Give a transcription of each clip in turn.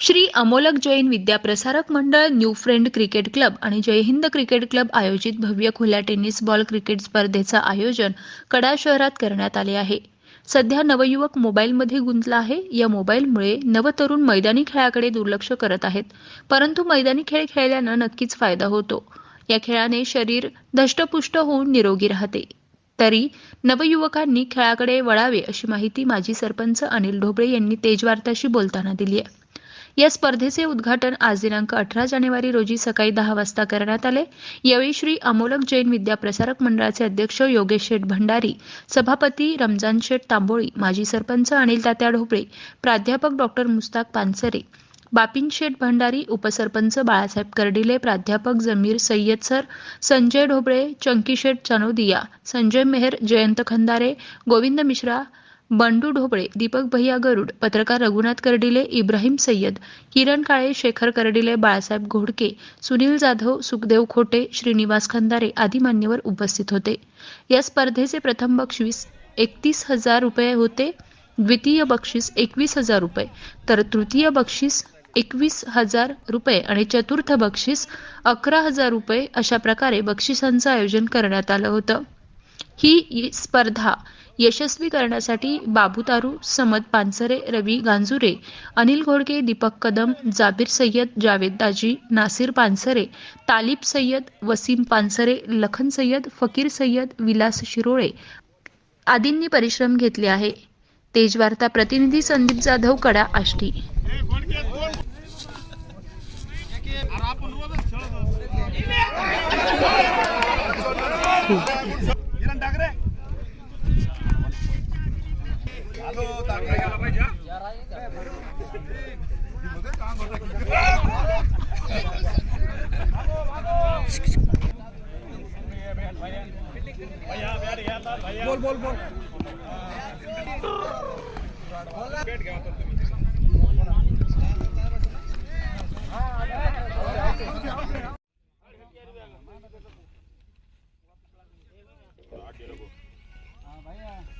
श्री अमोलक Jain Vidyaprasarak Mandal new friend cricket club आणि जय Hind cricket club आयोजित भव्य खुल्या टेनिस बॉल क्रिकेट स्पर्धेचं आयोजन कडा शहरात करण्यात आले आहे. सध्या नवयुवक मोबाईलमध्ये गुंतला आहे. या मोबाईलमुळे नवतरुण मैदानी खेळाकडे दुर्लक्ष करत आहेत. परंतु मैदानी खेळ खेळल्यानं नक्कीच फायदा होतो. या खेळाने शरीर धष्टपुष्ट होऊन निरोगी राहते. तरी नवयुवकांनी खेळाकडे वळावे अशी माहिती माजी सरपंच अनिल ढोबळे यांनी तेजवार्ताशी बोलताना दिली आहे. या स्पर्धेचे उद्घाटन आज दिनांक अठरा जानेवारी रोजी सकाळी दहा वाजता करण्यात आले. यावेळी श्री अमोलक जैन विद्याप्रसारक मंडळाचे अध्यक्ष योगेश शेठ भंडारी सभापती रमजान शेठ तांबोळी माजी सरपंच अनिल तात्या ढोबळे प्राध्यापक डॉक्टर मुस्ताक पानसरे बापिन शेठ भंडारी उपसरपंच बाळासाहेब कर्डिले प्राध्यापक जमीर सय्यद सर संजय ढोबळे चंकी शेठ चनोदिया संजय मेहर जयंत खंदारे गोविंद मिश्रा बंडू ढोबळे दीपक भैया गरुड पत्रकार रघुनाथ कर्डिले इब्राहिम सय्यद किरण काळे शेखर कर्डिले बाळासाहेब घोडके सुनील जाधव सुखदेव खोटे श्रीनिवास खंदारे आदी मान्यवर उपस्थित होते. या स्पर्धेचे प्रथम बक्षीस एकतीस हजार रुपये होते. द्वितीय बक्षीस एकवीस हजार रुपये. तर तृतीय बक्षीस एकवीस हजार रुपये आणि चतुर्थ बक्षीस अकरा हजार रुपये अशा प्रकारे बक्षिसांचं आयोजन करण्यात आलं होतं. ही स्पर्धा यशस्वी करण्यासाठी बाबू तारू समद पानसरे रवी गांजुरे अनिल घोडके दीपक कदम जाबीर सय्यद जावेद दाजी नासिर पानसरे तालिब सय्यद वसीम पानसरे लखन सय्यद फकीर सय्यद विलास शिरोळे आदींनी परिश्रम घेतले आहे तेजवार्ता प्रतिनिधी संदीप जाधव कडा आष्टी Thank you. बोल बोल बोल बीचो बीच रे बीचो बीच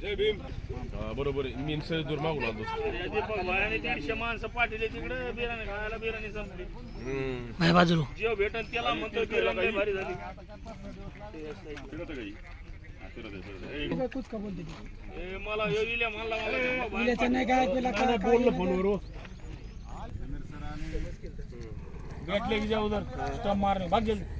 जय भीम. हा, बरोबर आहे. मी दूर भायाने दीडशे माणसं पाठवले तिकडे बिराणी खायला बिराणी संपली. बाय बाजूला. जेव भेटन त्याला म्हणतो बिराणी भारी झाली. ए, मला म्हणला मला बाहेर बोललो फोनवर भेटले की जाऊ उधर स्टंप मारणे भाग गेले.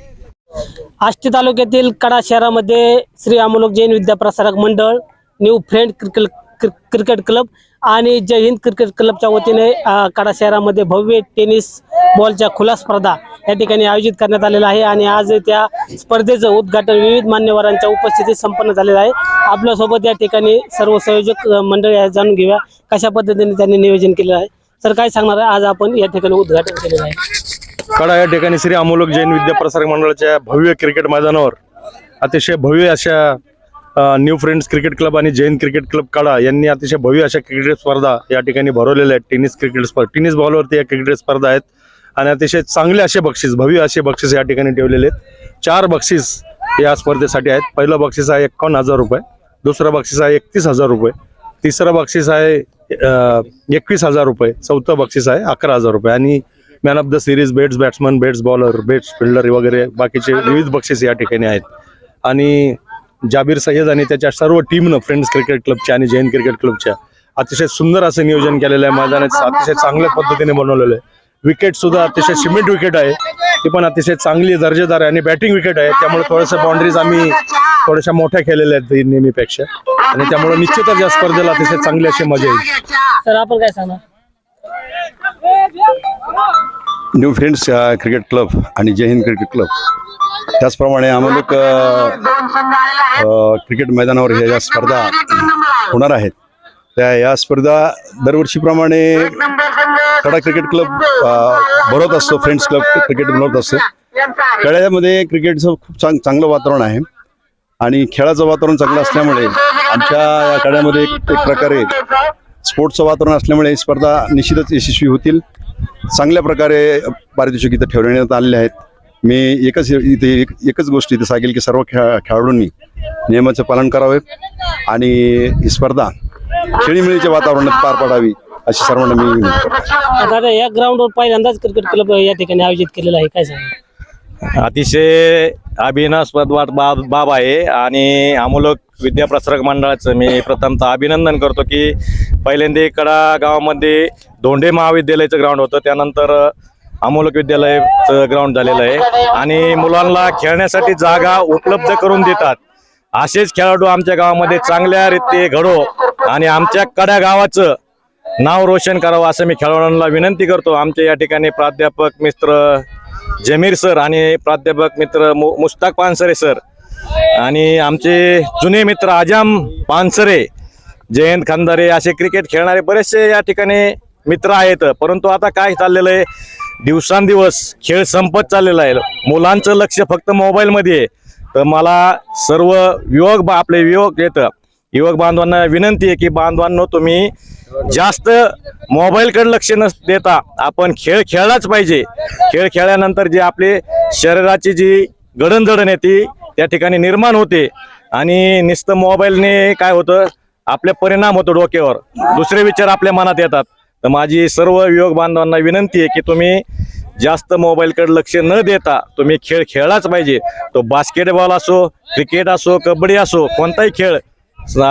आष्टी तालुक्यातील कडा शहरामध्ये Shri Amolak Jain Vidyaprasarak Mandal new friend cricket cricket club आणि जय हिंद क्रिकेट क्लबच्या वतीने कडा शहरामध्ये भव्य टेनिस बॉलच्या खुला स्पर्धा या ठिकाणी आयोजित करण्यात आलेला आहे आणि आज त्या स्पर्धेचं उद्घाटन विविध मान्यवरांच्या उपस्थितीत संपन्न झालेलं आहे. आपल्यासोबत या ठिकाणी सर्व संयोजक मंडळ मंडळी जाणून घेऊया कशा पद्धतीने त्यांनी नियोजन केलेलं आहे. सर काय सांगणार आहे? आज आपण या ठिकाणी उद्घाटन केलेलं आहे. कडा या ठिकाणी श्री अमोलक जैन विद्या प्रसारक मंडळाच्या भव्य क्रिकेट मैदानावर अतिशय भव्य अशा न्यू फ्रेंड्स क्रिकेट क्लब आणि जैन क्रिकेट क्लब कडा यांनी अतिशय भव्य अशा क्रिकेट स्पर्धा या ठिकाणी भरवलेल्या आहेत. टेनिस क्रिकेट स्पर्धा टेनिस बॉलवरती या क्रिकेट स्पर्धा आहेत. आणि अतिशय चांगले असे बक्षीस भव्य असे बक्षीस या ठिकाणी ठेवलेले आहेत. चार बक्षीस या स्पर्धेसाठी आहेत. पहिलं बक्षीस आहे एकावन्न हजार रुपये दुसरं बक्षीस आहे एकतीस हजार रुपये तिसरं बक्षीस आहे एकवीस हजार रुपये चौथं बक्षीस आहे अकरा हजार रुपये. आणि man of the series bets batsman bets bowler bets fielder वगैरे बाकीचे विविध बक्षीस या ठिकाणी आहेत. आणि जाबीर सय्यद आणि त्याच्या सर्व टीमनं फ्रेंड्स क्रिकेट क्लबच्या आणि जैन क्रिकेट क्लबच्या अतिशय सुंदर असं नियोजन केलेलं आहे मैदानात अतिशय चांगल्या पद्धतीने बनवलेलं आहे. विकेट सुद्धा अतिशय सिमेंट विकेट आहे. ती पण अतिशय चांगली दर्जेदार आहे आणि बॅटिंग विकेट आहे. त्यामुळे थोड्याशा बाउंड्रीज आम्ही थोड्याशा मोठ्या केलेल्या आहेत नेहमीपेक्षा. आणि त्यामुळे निश्चितच या स्पर्धेला अतिशय चांगली अशी मजा येईल. सर आपण काय सांगणार? न्यू फ्रेंड्स क्रिकेट क्लब आणि जय हिंद क्रिकेट क्लब त्याचप्रमाणे आम्हाला क्रिकेट मैदानावर ह्या ज्या स्पर्धा होणार आहेत. त्या या स्पर्धा दरवर्षीप्रमाणे कडा क्रिकेट क्लब भरत भरवत असतो फ्रेंड्स क्लब क्रिकेट बनवत असतो. कड्यामध्ये क्रिकेटचं खूप चांग चांगलं वातावरण आहे. आणि खेळाचं वातावरण चांगलं असल्यामुळे आमच्या या कड्यामध्ये एक प्रकारे स्पोर्ट्सचं वातावरण असल्यामुळे स्पर्धा निश्चितच यशस्वी होतील. चांगल्या प्रकारे पारितोषिक इथं ठेवण्यात आलेले आहेत. मी एकच इथे एक एकच गोष्ट इथे सांगेल की सर्व खेळा खेळाडूंनी नियमाचं पालन करावे आणि ही स्पर्धा खेळीमेळीच्या वातावरणात पार पडावी अशी सर्वांना मी विनंती करतो. दादा या ग्राउंडवर पहिल्यांदाच क्रिकेट क्लब या ठिकाणी आयोजित केलेला आहे. काय सांगा अतिशय अभिनवास्पद वाट बाब बाब आहे आणि अमूलक विद्याप्रसारक मंडळाचं मी प्रथमतः अभिनंदन करतो की पहिल्यांदा कडा गावामध्ये धोंडे महाविद्यालयाचं ग्राउंड होतं. त्यानंतर अमोलक विद्यालयाचं ग्राउंड झालेलं आहे. आणि मुलांना खेळण्यासाठी जागा उपलब्ध करून देतात. असेच खेळाडू आमच्या गावामध्ये चांगल्या रीती घडो आणि आमच्या कडा गावाचं नाव रोशन करावं असं मी खेळाडूंना विनंती करतो. आमच्या या ठिकाणी प्राध्यापक मित्र जमीर सर आणि प्राध्यापक मित्र मु मुस्ताक पानसरे सर आणि आमचे जुने मित्र आजाम पानसरे जयंत खानदारे असे क्रिकेट खेळणारे बरेचसे या ठिकाणी मित्र आहेत. परंतु आता काय चाललेलं आहे? दिवसांदिवस खेळ संपत चाललेला आहे. मुलांचं लक्ष फक्त मोबाईलमध्ये आहे. तर मला सर्व युवक बा आपले युवक येतं युवक बांधवांना विनंती आहे की बांधवांनो तुम्ही जास्त मोबाईलकडे लक्ष न देता आपण खेळ खेळलाच पाहिजे. खेळ खेळल्यानंतर जे आपले शरीराची जी गडणधडण आहे ती त्या ठिकाणी निर्माण होते. आणि नुसतं मोबाईलने काय होतं आपले परिणाम होतो डोक्यावर. दुसरे विचार आपल्या मनात येतात. तर माझी सर्व युवक बांधवांना विनंती आहे की तुम्ही जास्त मोबाईलकडे लक्ष न देता तुम्ही खेळ खेळलाच पाहिजे. तो बास्केटबॉल असो क्रिकेट असो कबड्डी असो कोणताही खेळ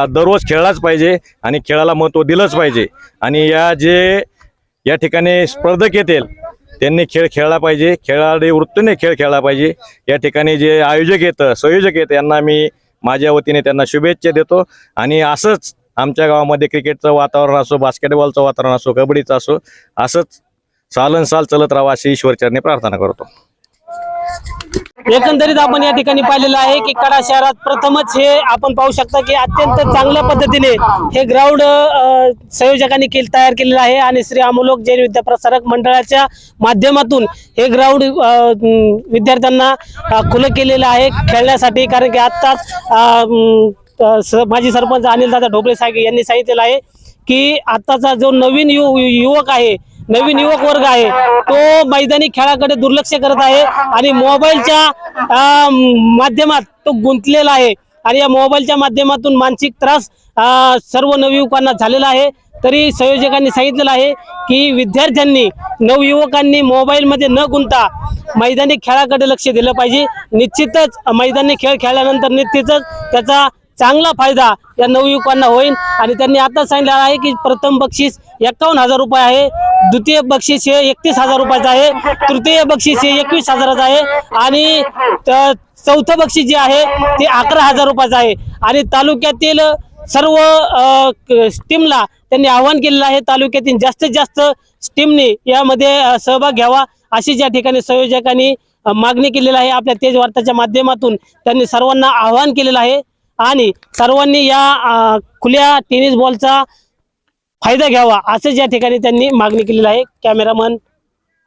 दररोज खेळलाच पाहिजे आणि खेळाला महत्त्व दिलंच पाहिजे. आणि या जे या ठिकाणी स्पर्धक येतील त्यांनी खेळ खेळला पाहिजे. खेळाडू वृत्तीने खेळ खेळला पाहिजे. या ठिकाणी जे आयोजक येतं संयोजक येतं यांना मी माझ्या वतीने त्यांना शुभेच्छा देतो. आणि असंच आमच्या गावामध्ये क्रिकेटचं वातावरण असो बास्केटबॉलचं वातावरण असो कबड्डीचं असो असंच सालन साल चलत राहावं अशी ईश्वरचरणी प्रार्थना करतो. एकंदरीत आपण या ठिकाणी पाहिलेलं आहे की कडा शहरात प्रथमच हे आपण पाहू शकता की अत्यंत चांगल्या पद्धतीने हे ग्राउंड संयोजकांनी केल तयार केलेलं आहे आणि श्री अमोलोक जैन विद्याप्रसारक मंडळाच्या माध्यमातून हे ग्राउंड विद्यार्थ्यांना खुलं केलेलं आहे खेळण्यासाठी. कारण की आत्ताच माजी सरपंच अनिल दादा ढोबळे साहेब यांनी सांगितलेलं आहे की आत्ताचा जो नवीन यु युवक आहे नवीन युवक वर्ग आहे. तो मैदानी खेळाकडे दुर्लक्ष करत आहे आणि मोबाईलच्या माध्यमात तो गुंतलेला आहे. आणि या मोबाईलच्या माध्यमातून मानसिक त्रास सर्व नवयुवकांना झालेला आहे. तरी संयोजकांनी सांगितलेलं आहे की विद्यार्थ्यांनी नवयुवकांनी मोबाईलमध्ये न गुंता मैदानी खेळाकडे लक्ष दिलं पाहिजे. निश्चितच मैदानी खेळ खेळल्यानंतर निश्चितच त्याचा चांगला फायदा या नवयुवकांना होईल. आणि त्यांनी आता सांगितलं आहे की प्रथम बक्षीस एकावन्न हजार रुपये आहे. द्वितीय बक्षीस हे एकतीस हजार रुपयाचं आहे. तृतीय बक्षीस हे एकवीस हजाराचं आहे. आणि चौथं बक्षीस जे आहे ते अकरा हजार रुपयाचं आहे. आणि तालुक्यातील सर्व टीमला त्यांनी आवाहन केलेलं आहे. तालुक्यातील जास्तीत जास्त स्टीमने यामध्ये सहभाग घ्यावा अशी ज्या ठिकाणी संयोजकांनी मागणी केलेली आहे आपल्या तेज वार्ताच्या माध्यमातून त्यांनी सर्वांना आवाहन केलेलं आहे. आणि सर्वांनी या खुल्या टेनिस बॉलचा फायदा घ्यावा असं या ठिकाणी त्यांनी मागणी केलेली आहे. कॅमेरामन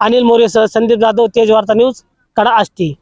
अनिल मोरेसह संदीप जाधव तेज वार्ता न्यूज कडा आष्टी.